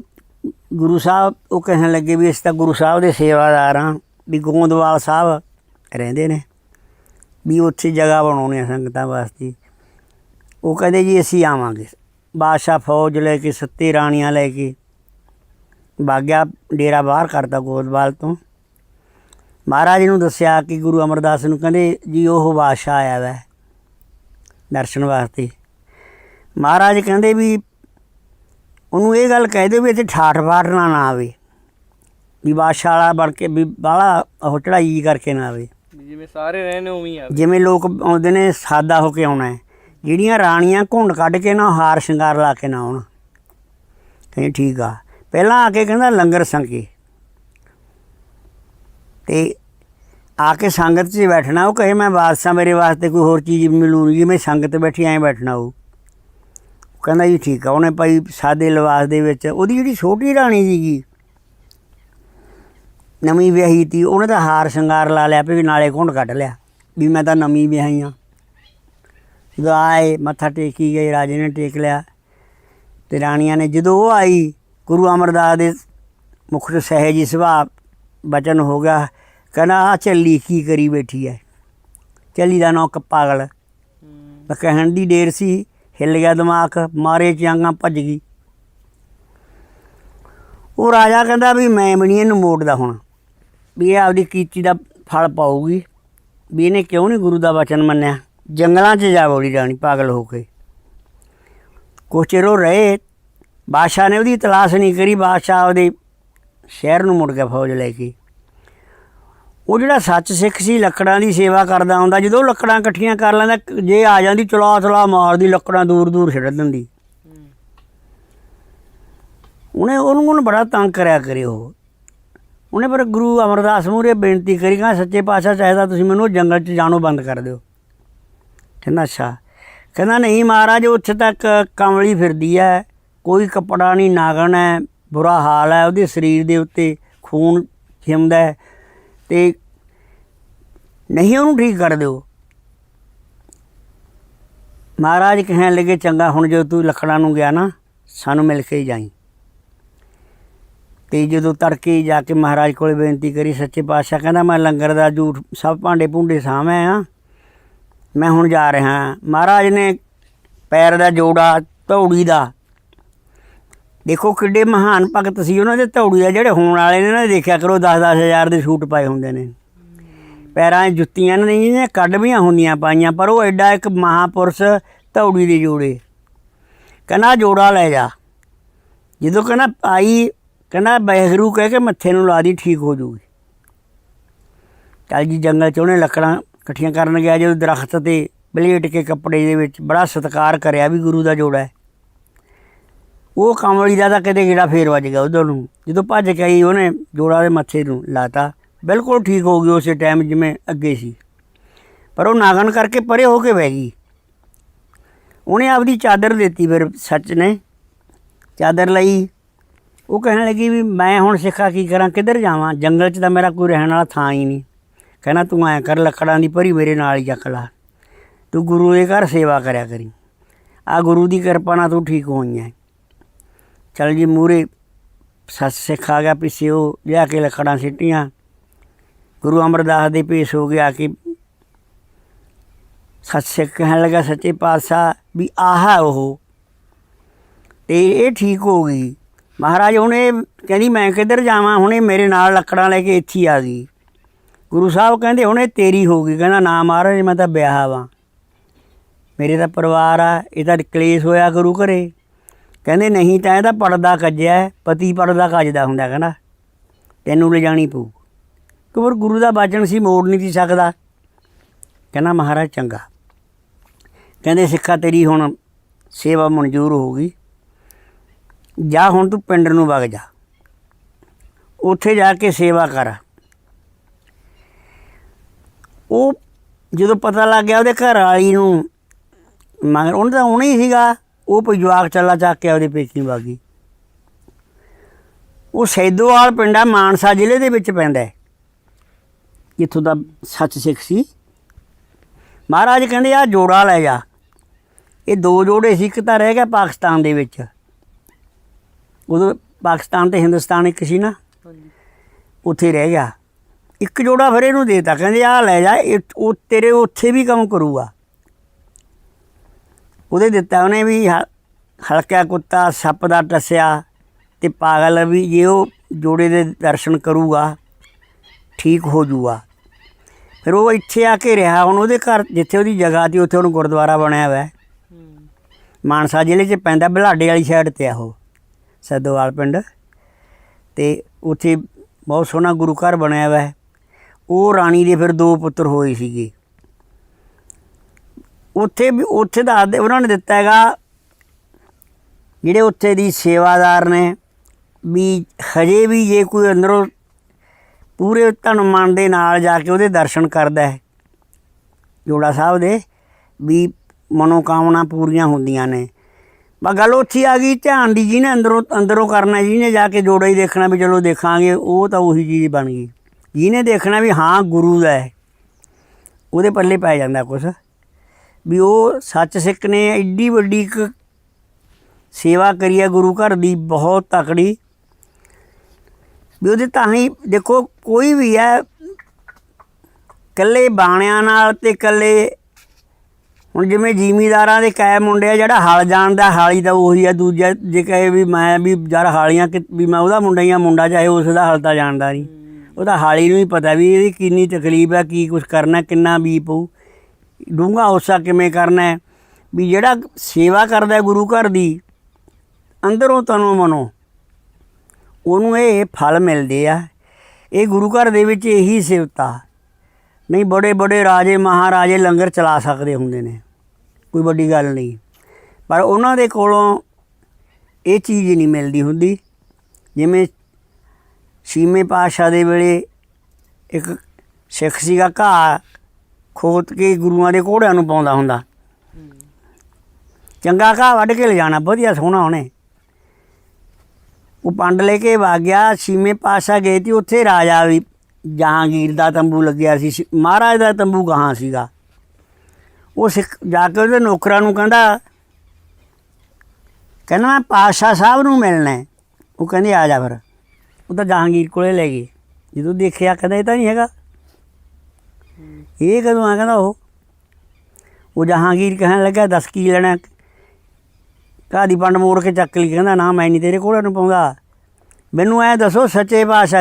ਗੁਰੂ ਸਾਹਿਬ, ਉਹ ਕਹਿਣ ਲੱਗੇ ਵੀ ਅਸੀਂ ਤਾਂ ਗੁਰੂ ਸਾਹਿਬ ਦੇ ਸੇਵਾਦਾਰ ਹਾਂ। ਵੀ ਗੋਂਦਵਾਲ ਸਾਹਿਬ ਰਹਿੰਦੇ ਨੇ, ਵੀ ਉੱਥੇ ਜਗ੍ਹਾ ਬਣਾਉਣੀ ਆ ਸੰਗਤਾਂ ਵਾਸਤੇ। ਉਹ ਕਹਿੰਦੇ ਜੀ ਅਸੀਂ ਆਵਾਂਗੇ। ਬਾਦਸ਼ਾਹ ਫੌਜ ਲੈ ਕੇ, ਸੱਤੇ ਰਾਣੀਆਂ ਲੈ ਕੇ, ਬਾਗਿਆ ਡੇਰਾ ਬਾਹਰ ਕਰਤਾ ਗੋਦਵਾਲ ਤੋਂ। ਮਹਾਰਾਜ ਨੂੰ ਦੱਸਿਆ ਕਿ ਗੁਰੂ ਅਮਰਦਾਸ ਨੂੰ ਕਹਿੰਦੇ ਜੀ ਉਹ ਬਾਦਸ਼ਾਹ ਆਇਆ ਵੈ ਦਰਸ਼ਨ ਵਾਸਤੇ। ਮਹਾਰਾਜ ਕਹਿੰਦੇ ਵੀ ਉਹਨੂੰ ਇਹ ਗੱਲ ਕਹਿ ਦਿਓ ਵੀ ਇੱਥੇ ਠਾਠ ਬਾਠ ਨਾ ਨਾ ਆਵੇ। ਵੀ ਬਾਦਸ਼ਾਹ ਵਾਲਾ ਬਣ ਕੇ ਵੀ ਬਾਹਲਾ ਉਹ ਚੜਾਈ ਕਰਕੇ ਨਾ ਆਵੇ। ਜਿਵੇਂ ਸਾਰੇ ਰਹੇ ਨੇ ਉਵੇਂ ਹੀ ਆ। ਜਿਵੇਂ ਲੋਕ ਆਉਂਦੇ ਨੇ ਸਾਦਾ ਹੋ ਕੇ ਆਉਣਾ ਹੈ। ਜਿਹੜੀਆਂ ਰਾਣੀਆਂ ਘੁੰਡ ਕੱਢ ਕੇ ਨਾ ਹਾਰ ਸ਼ਿੰਗਾਰ ਲਾ ਕੇ ਨਾ ਆਉਣ। ਕਹਿੰਦੇ ਠੀਕ ਆ। ਪਹਿਲਾਂ ਆ ਕੇ ਕਹਿੰਦਾ ਲੰਗਰ ਸੰਗੇ ਤੇ ਆ ਕੇ ਸੰਗਤ 'ਚ ਬੈਠਣਾ ਉਹ ਕਹੇ ਮੈਂ ਬਾਦਸ਼ਾਹ ਮੇਰੇ ਵਾਸਤੇ ਕੋਈ ਹੋਰ ਚੀਜ਼ ਮਿਲੂਗੀ ਜਿਵੇਂ ਸੰਗਤ ਬੈਠੀ ਐਂ ਬੈਠਣਾ ਉਹ। ਕਹਿੰਦਾ ਜੀ ਠੀਕ ਆ। ਉਹਨੇ ਭਾਈ ਸਾਦੇ ਲਿਬਾਸ ਦੇ ਵਿੱਚ ਉਹਦੀ ਜਿਹੜੀ ਛੋਟੀ ਰਾਣੀ ਸੀਗੀ ਨਵੀਂ ਵਿਆਹੀ ਤੀ, ਉਹਨੇ ਤਾਂ ਹਾਰ ਸ਼ਿੰਗਾਰ ਲਾ ਲਿਆ ਵੀ ਨਾਲੇ ਘੁੰਡ ਕੱਢ ਲਿਆ। ਵੀ ਮੈਂ ਤਾਂ ਨਵੀਂ ਵਿਆਹੀ ਆ। ਜਦੋਂ ਆਏ, ਮੱਥਾ ਟੇਕੀ ਗਏ, ਰਾਜੇ ਨੇ ਟੇਕ ਲਿਆ। ਤੇ ਰਾਣੀਆਂ ਨੇ ਜਦੋਂ ਉਹ ਆਈ, ਗੁਰੂ ਅਮਰਦਾਸ ਦੇ ਮੁਖ ਤੋਂ ਸਹਿਜੀ ਸੁਭਾਅ ਬਚਨ ਹੋ ਗਿਆ। ਕਹਿੰਦਾ ਆ ਚੱਲੀ ਕੀ ਕਰੀ ਬੈਠੀ ਐ? ਚੱਲੀ ਦਾ ਨੌਕ ਪਾਗਲ। ਮੈਂ ਕਹਿਣ ਦੀ ਡੇਰ ਸੀ, ਹਿੱਲ ਗਿਆ ਦਿਮਾਗ, ਮਾਰੇ ਚਾਂਗਾ ਭੱਜ ਗਈ। ਉਹ ਰਾਜਾ ਕਹਿੰਦਾ ਵੀ ਮੈਂ ਵੀ ਨਹੀਂ ਇਹਨੂੰ ਮੋੜਦਾ ਹੁਣ। ਵੀ ਇਹ ਆਪਦੀ ਕੀਤੀ ਦਾ ਫਲ ਪਾਊਗੀ। ਵੀ ਇਹਨੇ ਕਿਉਂ ਨਹੀਂ ਗੁਰੂ ਦਾ ਵਚਨ ਮੰਨਿਆ? ਜੰਗਲਾਂ 'ਚ ਜਾ ਵੜੀ ਰਾਣੀ ਪਾਗਲ ਹੋ ਕੇ। ਕੁਛ ਚਿਰ ਉਹ ਰਹੇ ਬਾਦਸ਼ਾਹ ਨੇ ਉਹਦੀ ਤਲਾਸ਼ ਨਹੀਂ ਕਰੀ ਬਾਦਸ਼ਾਹ ਉਹਦੇ ਸ਼ਹਿਰ ਨੂੰ ਮੁੜ ਗਿਆ ਫੌਜ ਲੈ ਕੇ। ਉਹ ਜਿਹੜਾ ਸੱਚ ਸਿੱਖ ਸੀ ਲੱਕੜਾਂ ਦੀ ਸੇਵਾ ਕਰਦਾ ਹੁੰਦਾ ਜਦੋਂ ਲੱਕੜਾਂ ਇਕੱਠੀਆਂ ਕਰ ਲੈਂਦਾ ਜੇ ਆ ਜਾਂਦੀ ਚਲਾ ਚਲਾ ਮਾਰਦੀ ਲੱਕੜਾਂ ਦੂਰ ਦੂਰ ਛੱਡ ਦਿੰਦੀ। ਉਹਨੂੰ ਉਹਨੂੰ ਬੜਾ ਤੰਗ ਕਰਿਆ ਕਰੇ ਉਹ ਉਹਨੇ ਪਰ ਗੁਰੂ ਅਮਰਦਾਸ ਮੂਹਰੇ ਬੇਨਤੀ ਕਰੀ, ਕਹਿੰਦਾ, ਸੱਚੇ ਪਾਤਸ਼ਾਹ ਚਾਹੀਦਾ ਤੁਸੀਂ ਮੈਨੂੰ ਜੰਗਲ 'ਚ ਜਾਣੋ, ਬੰਦ ਕਰ ਦਿਓ। ਕਹਿੰਦਾ, ਅੱਛਾ। ਕਹਿੰਦਾ, ਨਹੀਂ ਮਹਾਰਾਜ, ਉੱਥੇ ਤੱਕ ਕਮਲੀ ਫਿਰਦੀ ਹੈ ਕੋਈ ਕੱਪੜਾ ਨਹੀਂ, ਨਾਗਣ ਹੈ ਬੁਰਾ ਹਾਲ ਹੈ ਉਹਦੇ ਸਰੀਰ ਦੇ ਉੱਤੇ ਖੂਨ ਖਿਮਦਾ ਹੈ ਤੇ ਨਹੀਂ ਉਹਨੂੰ ਠੀਕ ਕਰ ਦਿਓ। ਮਹਾਰਾਜ ਕਹਿਣ ਲੱਗੇ, ਚੰਗਾ, ਹੁਣ ਜਦੋਂ ਤੂੰ ਲੱਖੜਾਂ ਨੂੰ ਗਿਆ ਨਾ, ਸਾਨੂੰ ਮਿਲ ਕੇ ਹੀ ਜਾਈ। ਤੇ ਜਦੋਂ ਤੜਕੇ ਜਾ ਕੇ ਮਹਾਰਾਜ ਕੋਲੇ ਬੇਨਤੀ ਕਰੀ, ਸੱਚੇ ਪਾਤਸ਼ਾਹ ਕਹਿੰਦਾ, ਮੈਂ ਲੰਗਰ ਦਾ ਝੂਠ ਸਭ ਭਾਂਡੇ ਭੁੰਡੇ ਸਾਂਭਿਆ ਆ। ਮੈਂ ਹੁਣ ਜਾ ਰਿਹਾ ਮਹਾਰਾਜ ਨੇ ਪੈਰ ਦਾ ਜੋੜਾ ਧੌੜੀ ਦਾ। ਦੇਖੋ ਕਿੱਡੇ ਮਹਾਨ ਭਗਤ ਸੀ ਉਹਨਾਂ ਦੇ, ਧੌੜੀ ਦਾ। ਜਿਹੜੇ ਹੋਣ ਵਾਲੇ ਨੇ ਨਾ, ਦੇਖਿਆ ਕਰੋ 10-10 ਹਜ਼ਾਰ ਦੇ ਸੂਟ ਪਾਏ ਹੁੰਦੇ ਨੇ। ਪੈਰਾਂ 'ਚ ਜੁੱਤੀਆਂ ਨਹੀਂ ਨੇ ਕੱਢਵੀਆਂ ਹੁੰਦੀਆਂ ਪਾਈਆਂ, ਪਰ ਉਹ ਐਡਾ ਇੱਕ ਮਹਾਪੁਰਸ਼ ਧੌੜੀ ਦੇ ਜੋੜੇ। ਕਹਿੰਦਾ ਜੋੜਾ ਲੈ ਜਾ। ਜਦੋਂ ਕਹਿੰਦਾ, ਆਈ ਕਹਿੰਦਾ ਬਹਿਰੂ ਕਹਿ ਕੇ ਮੱਥੇ ਨੂੰ ਲਾ ਦੀ ਠੀਕ ਹੋ ਜੂਗੀ। ਚੱਲ ਜੀ, ਜੰਗਲ 'ਚ ਉਹਨੇ ਲੱਕੜਾਂ ਇਕੱਠੀਆਂ ਕਰਨ ਗਿਆ, ਜਦੋਂ ਦਰਖਤ ਤੇ ਬਲੇਟ ਕੇ ਕੱਪੜੇ ਦੇ ਵਿੱਚ ਬੜਾ ਸਤਿਕਾਰ ਕਰਿਆ ਵੀ ਗੁਰੂ ਦਾ ਜੋੜਾ ਹੈ। ਉਹ ਕਮਲੀ ਦਾ ਤਾਂ ਕਿਤੇ ਗੇੜਾ ਫੇਰ ਵੱਜ ਗਿਆ ਉਧਰ ਨੂੰ। ਜਦੋਂ ਭੱਜ ਕੇ ਆਈ, ਉਹਨੇ ਜੋੜਾ ਦੇ ਮੱਥੇ ਨੂੰ ਲਾਤਾ। ਬਿਲਕੁਲ ਠੀਕ ਹੋ ਗਈ ਉਸੇ ਟਾਈਮ ਜਿਵੇਂ ਅੱਗੇ ਸੀ। ਪਰ ਉਹ ਨਾਗਣ ਕਰਕੇ ਪਰੇ ਹੋ ਕੇ ਬਹਿ ਗਈ। ਉਹਨੇ ਆਪਦੀ ਚਾਦਰ ਦਿੱਤੀ ਫਿਰ ਸੱਚ ਨੇ। ਚਾਦਰ ਲਈ। ਉਹ ਕਹਿਣ ਲੱਗੀ ਵੀ ਮੈਂ ਹੁਣ ਸਿੱਖਾ ਕੀ ਕਰਾਂ, ਕਿੱਧਰ ਜਾਵਾਂ? ਜੰਗਲ 'ਚ ਤਾਂ ਮੇਰਾ ਕੋਈ ਰਹਿਣ ਵਾਲਾ ਥਾਂ ਹੀ ਨਹੀਂ। ਕਹਿੰਦਾ ਤੂੰ ਐਂ ਕਰ, ਲੱਕੜਾਂ ਦੀ ਭਰੀ ਮੇਰੇ ਨਾਲ ਹੀ ਚੱਕ ਲਾ। ਤੂੰ ਗੁਰੂ ਦੇ ਘਰ ਸੇਵਾ ਕਰਿਆ ਕਰੀ। ਆ ਗੁਰੂ ਦੀ ਕਿਰਪਾ ਨਾਲ ਤੂੰ ਠੀਕ ਹੋਈ ਹੈ ਚਲ ਜੀ ਮੂਰੇ ਸੱਸ ਸਿੱਖ ਆ ਗਿਆ ਪਿੱਛੇ ਉਹ ਲਿਆ ਕੇ ਲੱਕੜਾਂ ਸਿੱਟੀਆਂ। ਗੁਰੂ ਅਮਰਦਾਸ ਦੇ ਪੇਸ਼ ਹੋ ਗਿਆ ਕਿ ਸੱਚ ਸਿੱਖ ਕਹਿਣ ਲੱਗਾ, ਸੱਚੇ ਪਾਤਸ਼ਾਹ ਵੀ ਆਹਾ ਉਹ। ਤੇ ਇਹ ਠੀਕ ਹੋ ਗਈ। ਮਹਾਰਾਜ, ਹੁਣ ਇਹ ਕਹਿੰਦੀ ਮੈਂ ਕਿੱਧਰ ਜਾਵਾਂ? ਹੁਣ ਇਹ ਮੇਰੇ ਨਾਲ ਲੱਕੜਾਂ ਲੈ ਕੇ ਇੱਥੇ ਆ ਗਈ। ਗੁਰੂ ਸਾਹਿਬ ਕਹਿੰਦੇ, ਹੁਣ ਇਹ ਤੇਰੀ ਹੋ ਗਈ। ਕਹਿੰਦਾ, ਨਾ ਮਹਾਰਾਜ, ਮੈਂ ਤਾਂ ਵਿਆਹ ਵਾਂ। ਮੇਰੇ ਤਾਂ ਪਰਿਵਾਰ ਆ, ਇਹ ਤਾਂ ਕਲੇਸ਼ ਹੋਇਆ ਗੁਰੂ ਘਰੇ। ਕਹਿੰਦੇ, ਨਹੀਂ ਤਾਂ ਇਹਦਾ ਪਰਦਾ ਕੱਜਿਆ ਪਤੀ ਪਰਦਾ ਕੱਜਦਾ ਹੁੰਦਾ, ਕਹਿੰਦਾ। ਤੈਨੂੰ ਲੈ ਜਾਣੀ ਪਊ ਕਿਉਂਕਿ ਗੁਰੂ ਦਾ ਬਾਚਨ ਸੀ, ਮੋੜ ਨਹੀਂ ਸੀ ਸਕਦਾ। ਕਹਿੰਦਾ, ਮਹਾਰਾਜ, ਚੰਗਾ। ਕਹਿੰਦੇ, ਸਿੱਖਾ ਤੇਰੀ ਹੁਣ ਸੇਵਾ ਮਨਜ਼ੂਰ ਹੋ ਗਈ। ਜਾ ਹੁਣ ਤੂੰ ਪਿੰਡ ਨੂੰ ਵਗ ਜਾ। ਉੱਥੇ ਜਾ ਕੇ ਸੇਵਾ ਕਰ। ਉਹ ਜਦੋਂ ਪਤਾ ਲੱਗ ਗਿਆ ਉਹਦੇ ਘਰ ਵਾਲੀ ਨੂੰ, ਮਗਰ ਉਹਨੇ ਤਾਂ ਆਉਣਾ ਹੀ ਸੀਗਾ। ਉਹ ਕੋਈ ਜਵਾਕ ਚੱਲਾ ਚੱਕ ਕੇ ਉਹਦੇ ਪੇਕੀ ਵਾਗੀ ਉਹ ਸੈਦੋਵਾਲ ਪਿੰਡਾ ਮਾਨਸਾ ਜ਼ਿਲ੍ਹੇ ਦੇ ਵਿੱਚ ਪੈਂਦਾ ਹੈ। ਜਿੱਥੋਂ ਦਾ ਸੱਚ ਸਿੱਖ ਸੀ। ਮਹਾਰਾਜ ਕਹਿੰਦੇ ਆ, ਜੋੜਾ ਲੈ ਜਾ। ਇਹ ਦੋ ਜੋੜੇ ਸੀ, ਇੱਕ ਤਾਂ ਰਹਿ ਗਿਆ ਪਾਕਿਸਤਾਨ ਦੇ ਵਿੱਚ। ਉਦੋਂ ਪਾਕਿਸਤਾਨ ਤੇ ਹਿੰਦੁਸਤਾਨ ਇੱਕ ਸੀ ਨਾ ਉੱਥੇ ਰਹਿ ਗਿਆ। ਇੱਕ ਜੋੜਾ ਫਿਰ ਇਹਨੂੰ ਦੇਤਾ ਕਹਿੰਦੇ ਆ ਲੈ ਜਾ ਉਹ ਤੇਰੇ ਉੱਥੇ ਵੀ ਕੰਮ ਕਰੂਗਾ। ਉਹਦੇ ਦਿੱਤਾ ਉਹਨੇ ਵੀ ਹਲਕਾ ਕੁੱਤਾ ਸੱਪ ਦਾ ਟੱਸਿਆ ਤੇ ਪਾਗਲ ਵੀ ਜੇ ਉਹ ਜੋੜੇ ਦੇ ਦਰਸ਼ਨ ਕਰੂਗਾ ਠੀਕ ਹੋ ਜੂਗਾ। ਫਿਰ ਉਹ ਇੱਥੇ ਆ ਕੇ ਰਿਹਾ ਹੁਣ ਉਹਦੇ ਘਰ ਜਿੱਥੇ ਉਹਦੀ ਜਗ੍ਹਾ ਸੀ ਉੱਥੇ ਹੁਣ ਗੁਰਦੁਆਰਾ ਬਣਿਆ ਹੋਇਆ। ਮਾਨਸਾ ਜ਼ਿਲ੍ਹੇ 'ਚ ਪੈਂਦਾ ਬਲਾਡੇ ਵਾਲੀ ਸਾਈਡ ਤੇ ਆ ਉਹ। ਸਦੋਵਾਲ ਪਿੰਡ। ਤੇ ਉੱਥੇ ਬਹੁਤ ਸੋਹਣਾ ਗੁਰੂ ਘਰ ਬਣਿਆ ਹੋਇਆ ਹੈ ਉਹ ਰਾਣੀ ਦੇ ਫਿਰ ਦੋ ਪੁੱਤਰ ਹੋਏ ਸੀਗੇ। ਉੱਥੇ ਵੀ, ਉੱਥੇ ਦਾ ਉਹਨਾਂ ਨੇ ਦਿੱਤਾ ਹੈਗਾ ਜਿਹੜੇ ਉੱਥੇ ਦੀ ਸੇਵਾਦਾਰ ਨੇ, ਵੀ ਹਜੇ ਵੀ ਜੇ ਕੋਈ ਅੰਦਰੋਂ ਪੂਰੇ ਧਨ ਮਨ ਦੇ ਨਾਲ ਜਾ ਕੇ ਉਹਦੇ ਦਰਸ਼ਨ ਕਰਦਾ ਹੈ, ਜੋੜਾ ਸਾਹਿਬ ਦੇ, ਵੀ ਮਨੋਕਾਮਨਾ ਪੂਰੀਆਂ ਹੁੰਦੀਆਂ ਨੇ। ਬਾ ਗੱਲ ਉੱਥੇ ਆ ਗਈ, ਧਿਆਨ ਦੀ ਜਿਹਨੇ ਅੰਦਰੋਂ ਅੰਦਰੋਂ ਕਰਨਾ, ਜਿਹਨੇ ਜਾ ਕੇ ਜੋੜਾ ਹੀ ਦੇਖਣਾ ਵੀ ਚਲੋ ਦੇਖਾਂਗੇ, ਉਹ ਤਾਂ ਉਹੀ ਚੀਜ਼ ਬਣ ਗਈ। ਜਿਹਨੇ ਦੇਖਣਾ ਵੀ ਹਾਂ, ਗੁਰੂ ਦਾ ਹੈ, ਉਹਦੇ ਪੱਲੇ ਪੈ ਜਾਂਦਾ ਕੁਛ। ਵੀ ਉਹ ਸੱਚ ਸਿੱਖ ਨੇ, ਐਡੀ ਵੱਡੀ ਇੱਕ ਸੇਵਾ ਕਰੀ ਹੈ ਗੁਰੂ ਘਰ ਦੀ, ਬਹੁਤ ਤਕੜੀ। ਵੀ ਉਹਦੇ ਤਾਂ ਹੀ, ਦੇਖੋ, ਕੋਈ ਵੀ ਹੈ ਕੱਲੇ ਬਾਣਿਆਂ ਨਾਲ ਤੇ ਕੱਲੇ ਹੁਣ ਜਿਵੇਂ ਜ਼ਿਮੀਦਾਰਾਂ ਦੇ ਕੈ ਮੁੰਡੇ ਆ, ਜਿਹੜਾ ਹਲ ਜਾਣਦਾ, ਹਾਲੀ ਤਾਂ ਉਹੀ ਆ, ਦੂਜਾ ਜੇ ਕਹੇ ਵੀ ਮੈਂ ਵੀ ਯਾਰ ਹਾਲੀਆਂ ਕਿ, ਵੀ ਮੈਂ ਉਹਦਾ ਮੁੰਡਾ ਹੀ ਆ, ਮੁੰਡਾ ਚਾਹੇ ਉਸ ਦਾ ਹਲ ਤਾਂ ਜਾਣਦਾ ਨਹੀਂ। ਉਹਦਾ ਹਾਲੀ ਨੂੰ ਹੀ ਪਤਾ ਵੀ ਇਹਦੀ ਕਿੰਨੀ ਤਕਲੀਫ ਹੈ ਕੀ ਕੁਝ ਕਰਨਾ, ਕਿੰਨਾ ਵੀ ਪਊ। ਡੂੰਘਾ ਉਸਾ ਕਿਵੇਂ ਕਰਨਾ ਵੀ ਜਿਹੜਾ ਸੇਵਾ ਕਰਦਾ ਗੁਰੂ ਘਰ ਦੀ, ਅੰਦਰੋਂ ਤਨੋਂ ਮਨੋਂ, ਉਹਨੂੰ ਇਹ ਫਲ ਮਿਲਦੇ ਆ। ਇਹ ਗੁਰੂ ਘਰ ਦੇ ਵਿੱਚ ਇਹੀ ਸਿਵਤਾ ਨਹੀਂ, ਬੜੇ ਬੜੇ ਰਾਜੇ, ਮਹਾਰਾਜੇ ਲੰਗਰ ਚਲਾ ਸਕਦੇ ਹੁੰਦੇ ਨੇ। ਕੋਈ ਵੱਡੀ ਗੱਲ ਨਹੀਂ। ਪਰ ਉਹਨਾਂ ਦੇ ਕੋਲੋਂ ਇਹ ਚੀਜ਼ ਨਹੀਂ ਮਿਲਦੀ ਹੁੰਦੀ। ਜਿਵੇਂ ਛੇਵੇਂ ਪਾਤਸ਼ਾਹ ਦੇ ਵੇਲੇ ਇੱਕ ਸਿੱਖ ਸੀਗਾ, ਘਾਹ ਖੋਤ ਕੇ ਗੁਰੂਆਂ ਦੇ ਘੋੜਿਆਂ ਨੂੰ ਪਾਉਂਦਾ ਹੁੰਦਾ। ਚੰਗਾ ਘਾਹ ਵੱਢ ਕੇ ਲਿਜਾਣਾ, ਵਧੀਆ ਸੋਹਣਾ ਉਹਨੇ। ਉਹ ਪੰਡ ਲੈ ਕੇ ਵਾ ਗਿਆ, ਛੇਵੇਂ ਪਾਤਸ਼ਾਹ ਗਏ ਤੇ ਉੱਥੇ ਰਾਜਾ ਵੀ ਜਹਾਂਗੀਰ ਦਾ ਤੰਬੂ ਲੱਗਿਆ ਸੀ ਮਹਾਰਾਜ ਦਾ ਤੰਬੂ ਕਹਾਂ ਸੀਗਾ? ਉਹ ਸਿੱਖ ਜਾ ਕੇ ਉਹਦੇ ਨੌਕਰਾਂ ਨੂੰ ਕਹਿੰਦਾ ਕਹਿੰਦਾ ਮੈਂ ਪਾਤਸ਼ਾਹ ਸਾਹਿਬ ਨੂੰ ਮਿਲਣਾ ਹੈ। ਉਹ ਕਹਿੰਦੇ, ਆ ਜਾ ਫਿਰ। ਉਹ ਤਾਂ ਜਹਾਂਗੀਰ ਕੋਲੇ ਲੈ ਗਏ। ਜਦੋਂ ਦੇਖਿਆ, ਕਹਿੰਦਾ ਇਹ ਤਾਂ ਨਹੀਂ ਹੈਗਾ। ਇਹ ਕਦੋਂ ਆ ਕਹਿੰਦਾ ਉਹ? ਉਹ ਜਹਾਂਗੀਰ ਕਹਿਣ ਲੱਗਾ ਦੱਸ ਕੀ ਲੈਣਾ? ਕਾਦੀ ਪੰਡ ਮੋੜ ਕੇ ਚੱਕ ਲਈ? ਕਹਿੰਦਾ, ਨਾ, ਮੈਂ ਨਹੀਂ ਤੇਰੇ ਕੋਲੇ ਨੂੰ ਪਾਉਂਦਾ। ਮੈਨੂੰ ਐ ਦੱਸੋ, ਸੱਚੇ ਪਾਤਸ਼ਾਹ